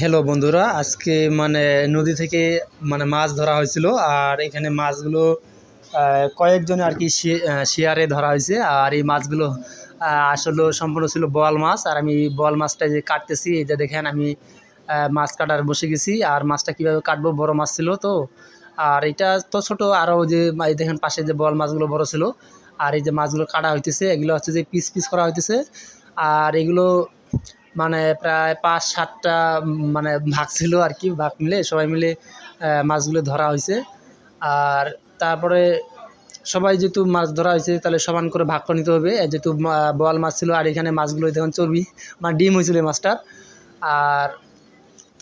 Hello বন্ধুরা। আজকে মানে নদী থেকে মানে মাছ ধরা হয়েছিল, আর এখানে মাছগুলো কয়েকজনে আর কি শেয়ারে ধরা হয়েছে। আর এই মাছগুলো আসলে সম্পূর্ণ ছিল বোয়াল মাছ। আর আমি বোয়াল মাছটা যে কাটতেছি, এই যে দেখেন আমি মাছ কাটার বসে গেছি। আর মাছটা কীভাবে কাটবো, বড় মাছ ছিল তো। আর এটা তো ছোট আরও যে দেখেন পাশে যে বল মাছগুলো বড় ছিল। আর এই যে মাছগুলো কাটা হইতেছে, এগুলো হচ্ছে যে পিস পিস করা হইতেছে। আর এগুলো মানে প্রায় পাঁচ, সাতটা মানে ভাগ ছিল আর কি, ভাগ মিলে, সবাই মিলে মাছগুলো ধরা হয়েছে। আর তারপরে সবাই যেহেতু মাছ ধরা হয়েছে, তাহলে সমান করে ভাগ করে নিতে হবে। যেহেতু বোয়াল মাছ ছিল, আর এখানে মাছগুলো দেখুন, চর্বি মানে ডিম হয়েছিল মাছটার। আর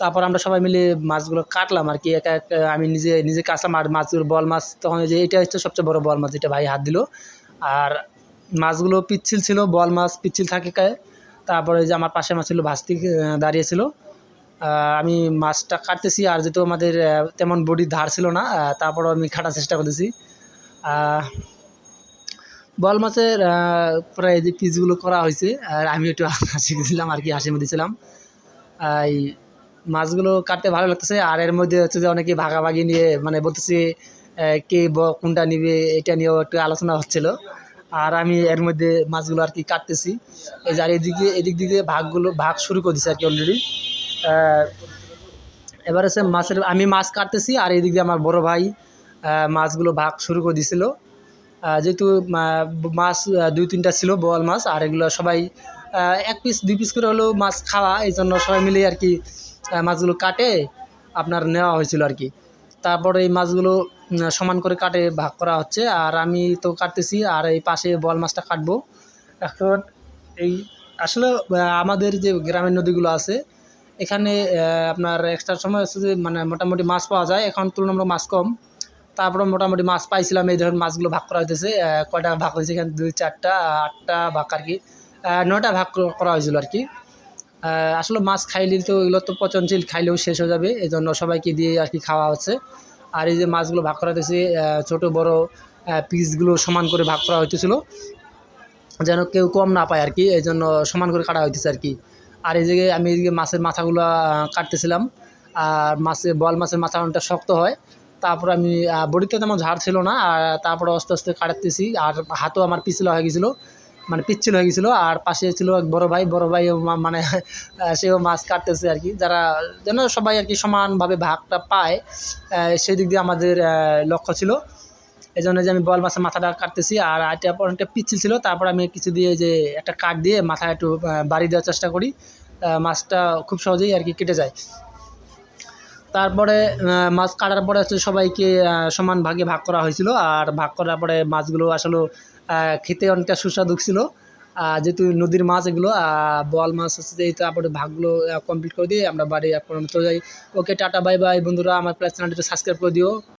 তারপর আমরা সবাই মিলে মাছগুলো কাটলাম আর কি, একা এক, আমি নিজে নিজে কাটলাম। আর মাছগুলো বল মাছ তখন যে, এটা হচ্ছে সবচেয়ে বড় বল মাছ, যেটা ভাই হাত দিল। আর মাছগুলো পিচ্ছিল ছিল বল মাছ পিচ্ছিল থাকে তারপরে যে আমার পাশে মাছ ছিল, ভাস্তি দাঁড়িয়েছিল। আমি মাছটা কাটতেছি, আর যেহেতু আমাদের তেমন বডির ধার ছিল না তারপরও আমি কাটার চেষ্টা করতেছি। বল মাছের প্রায় যে পিসগুলো করা হয়েছে, আর আমি একটু হাসি দিয়েছিলাম আর কি হাসি দিয়েছিলাম এই মাছগুলো কাটতে ভালো লাগতেছে, আর এর মধ্যে হচ্ছে যে অনেকে ভাগাভাগি নিয়ে মানে বলতেছে কে কোনটা নিবে, এটা নিয়েও একটু আলোচনা হচ্ছিল। আর আমি এর মধ্যে মাছগুলো আর কি কাটতেছি। এই আর এদিকে, এদিক দিকে ভাগগুলো, ভাগ শুরু করে দিছে আর কি অলরেডি এবার হচ্ছে মাছের, আমি মাছ কাটতেছি আর এদিক দিয়ে আমার বড় ভাই মাছগুলো ভাগ শুরু করে দিছিল। যেহেতু মাছ দুই তিনটা ছিল বোয়াল মাছ, আর এগুলো সবাই এক পিস দুই পিস করে হলেও মাছ খাওয়া, এই জন্য সবাই মিলে আর কি মাছগুলো কাটে, আপনার নেওয়া হয়েছিল আর কি। তারপরে এই মাছগুলো সমান করে কাটে, ভাগ করা হচ্ছে। আর আমি তো কাটতেছি, আর এই পাশে বল মাছটা কাটবো। এখন এই, আসলে আমাদের যে গ্রামের নদীগুলো আছে, এখানে আপনার এক্সট্রা সময় হচ্ছে যে মানে মোটামুটি মাছ পাওয়া যায়। এখন তুলনামূলক মাছ কম। তারপরে মোটামুটি মাছ পাইছিলাম, এই ধরনের মাছগুলো ভাগ করা হইতেছে। কয়টা ভাগ হয়েছে এখানে? দুই, চারটা, আটটা ভাগ আর কি। নয়টা ভাগ করা হয়েছিল আর কি। আসলে মাছ খাইলে তো এগুলো তো পচনশীল খাইলেও শেষ হয়ে যাবে। এই জন্য সবাইকে দিয়ে আর কি খাওয়া হচ্ছে। আর এই যে মাছগুলো ভাগ করা হইতেছে আহ, ছোট বড় পিসগুলো সমান করে ভাগ করা হইতেছিল যেন কেউ কম না পায় আর কি। এই জন্য সমান করে কাটা হইতেছে আর কি। আর এই জায়গায় আমি এদিকে মাছের মাথাগুলো কাটতেছিলাম আর মাছের বল মাছের মাথা অনেকটা শক্ত হয়। তারপর আমি বডিতে তেমন ঝাড় ছিল না আর তারপরে আস্তে আস্তে কাটতেছি আর হাতও আমার পিছলা হয়ে গেছিল। মানে পিচ্ছিল হয়ে গেছিল। আর পাশে ছিল এক বড় ভাই বড় ভাই মানে সেও মাছ কাটতেছে আর কি। যারা, যেন সবাই আর কি সমানভাবে ভাগটা পায় সেই দিক দিয়ে আমাদের লক্ষ্য ছিল। এই জন্য যে আমি বল মাছের মাথাটা কাটতেছি। আর এটা অনেকটা পিচ্ছিল ছিল। তারপর আমি কিছু দিয়ে যে একটা কাঠ দিয়ে মাথায় একটু বাড়ি দেওয়ার চেষ্টা করি। মাছটা খুব সহজেই আর কি কেটে যায়। তারপরে মাছ কাটার পরে আসলে সবাইকে সমান ভাগে ভাগ করা হয়েছিল। আর ভাগ করার পরে মাছগুলো আসলে খেতে অনেকটা সুস্বাদু ছিল। যেহেতু নদীর মাছ এগুলো বল মাছ হচ্ছে তারপরে ভাগগুলো কমপ্লিট করে দিয়ে আমরা বাড়ি এখন চলে যাই। ওকে টাটা বাই বাই বন্ধুরা, আমার প্লাস চ্যানেলটা সাবস্ক্রাইব করে দিও।